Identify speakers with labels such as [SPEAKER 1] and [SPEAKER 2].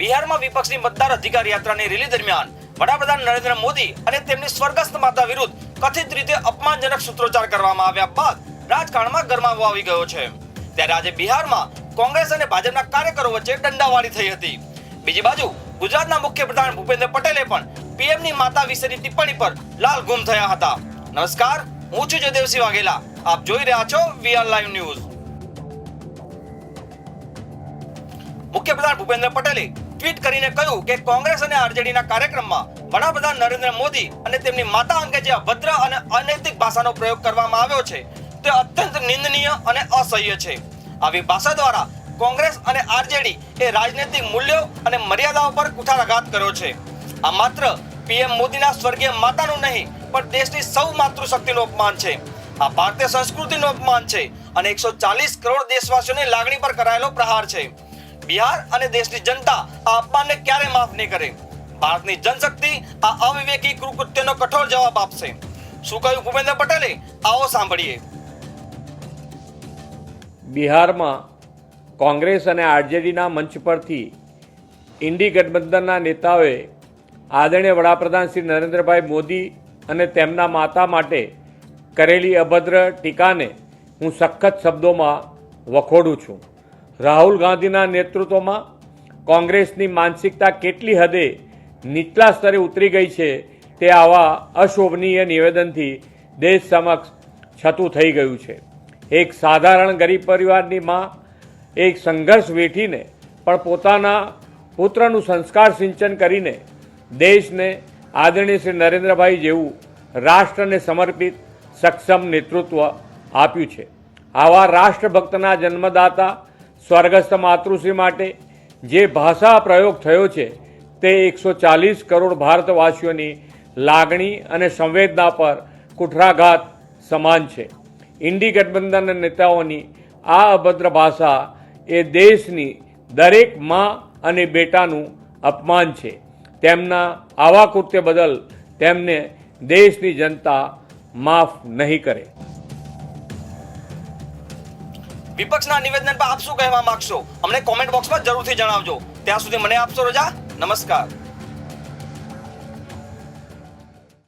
[SPEAKER 1] બિહારમાં વિપક્ષની મતદાર અધિકાર યાત્રાની રેલી દરમિયાન વડાપ્રધાન નરેન્દ્ર મોદી અને તેમની સ્વર્ગસ્થ માતા વિરુદ્ધ કથિત રીતે અપમાનજનક સૂત્રોચ્ચાર કરવામાં આવ્યા બાદ રાજકારણમાં ગરમાવો આવી ગયો છે. ત્યારે આજે બિહારમાં કોંગ્રેસ અને ભાજપના કાર્યકરો વચ્ચે દંડાવાળી થઈ હતી. બીજી બાજુ ગુજરાતના મુખ્યપ્રધાન ભૂપેન્દ્ર પટેલે પણ પીએમની માતા વિશેની ટિપ્પણી પર લાલ ગુમ થયા હતા. નમસ્કાર, હું છું જયદેવસિંહ વાઘેલા. આપ જોઈ રહ્યા છો વીઆર લાઈવ ન્યૂઝ. મુખ્યપ્રધાન ભૂપેન્દ્ર પટેલે ટ્વીટ કરીને કહ્યું કે કોંગ્રેસ અને આરજેડીના કાર્યક્રમમાં વડાપ્રધાન નરેન્દ્ર મોદી અને તેમની માતા અંગે જે અભદ્ર અને અનૈતિક ભાષાનો પ્રયોગ કરવામાં આવ્યો છે, તે અત્યંત નિંદનીય અને અસહ્ય છે. આવી ભાષા દ્વારા કોંગ્રેસ અને આરજેડી એ રાજનૈતિક મૂલ્યો અને મર્યાદાઓ પર કુઠારાઘાત કર્યો છે. આ માત્ર પીએમ મોદીના સ્વર્ગીય માતાનું નહીં, પણ દેશની સૌ માતૃશક્તિનું અપમાન છે. આ ભારતીય સંસ્કૃતિનું અપમાન છે અને એકસો ચાલીસ કરોડ દેશવાસીઓની લાગણી પર કરાયેલો પ્રહાર છે. બિહાર અને દેશની જનતા આ અપમાનને ક્યારે માફ નહીં કરે? ભારતની જનશક્તિ આ અવિવેકી કૃકૃત્યનો કઠોર જવાબ આપશે. શું કહ્યું ભૂપેન્દ્ર પટેલે? આવો સાંભળીએ.
[SPEAKER 2] બિહારમાં કોંગ્રેસ અને આરજેડીના મંચ પરથી ઇન્ડી ગઠબંધનના નેતાઓએ આદરણીય વડાપ્રધાન શ્રી નરેન્દ્રભાઈ મોદી અને તેમના માતા માટે કરેલી અભદ્ર ટીકાને હું સખત શબ્દોમાં વખોડું છું. રાહુલ ગાંધીના નેતૃત્વમાં કોંગ્રેસની માનસિકતા કેટલી હદે નીચલા સ્તરે ઉતરી ગઈ છે તે આવા અશોભનીય નિવેદનથી દેશ સમક્ષ છતું થઈ ગયું છે. એક સાધારણ ગરીબ પરિવારની માં એક સંઘર્ષ વેઠીને પણ પોતાના પુત્રનું સંસ્કાર સિંચન કરીને દેશને આદરણીય શ્રી નરેન્દ્રભાઈ જેવું રાષ્ટ્રને સમર્પિત સક્ષમ નેતૃત્વ આપ્યું છે. આવા રાષ્ટ્રભક્તના જન્મદાતા સ્વર્ગસ્થ માતૃશ્રી માટે જે ભાષા પ્રયોગ થયો છે, તે એકસો ચાલીસ કરોડ ભારતવાસીઓની લાગણી અને સંવેદના પર કુઠરાઘાત સમાન છે. ઇન્ડી ગઠબંધનના નેતાઓની આ અભદ્ર ભાષા એ દેશની દરેક મા અને બેટાનું અપમાન છે. તેમના આવા કૃત્ય બદલ તેમને દેશની જનતા માફ નહીં કરે.
[SPEAKER 1] વિપક્ષના નિવેદન પર આપ શું કહેવા માંગશો? અમને કોમેન્ટ બોક્સમાં જરૂરથી જણાવજો. ત્યાં સુધી મને આપશો, રજા? નમસ્કાર.